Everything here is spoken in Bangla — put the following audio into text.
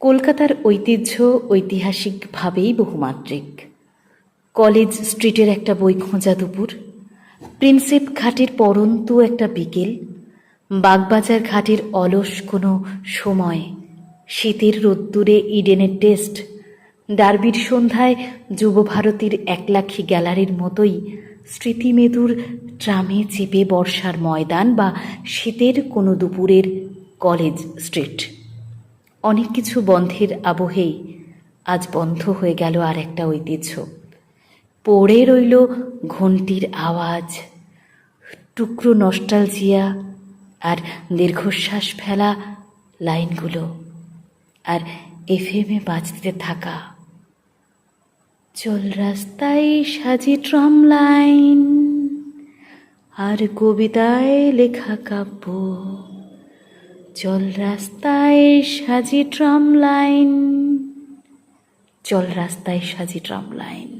কলকাতার ঐতিহ্য ঐতিহাসিকভাবেই বহুমাত্রিক। কলেজ স্ট্রিটের একটা বই খোঁজা দুপুর, প্রিন্সেপ ঘাটের পরন্তু একটা বিকেল, বাগবাজার ঘাটের অলস কোনো সময়, শীতের রোদ্দুরে ইডেনের টেস্ট, ডার্বির সন্ধ্যায় যুবভারতীর একলাখি গ্যালারির মতোই স্মৃতিমেদুর ট্রামে চেপে বর্ষার ময়দান বা শীতের কোনো দুপুরের কলেজ স্ট্রিট। অনেক কিছু বন্ধের আবহেই আজ বন্ধ হয়ে গেল আর একটা ঐতিহ্য। পড়ে রইল ঘন্টির আওয়াজ, টুকরো নস্টালজিয়া আর দীর্ঘশ্বাস ফেলা লাইনগুলো আর এফএমে বাজতে থাকা। চল রাস্তায় সাজি ট্রাম লাইন আর কবিতায় লেখা কাব্য। চল রাস্তায় সাজি ট্রাম লাইন। চল রাস্তায় সাজি ট্রাম লাইন।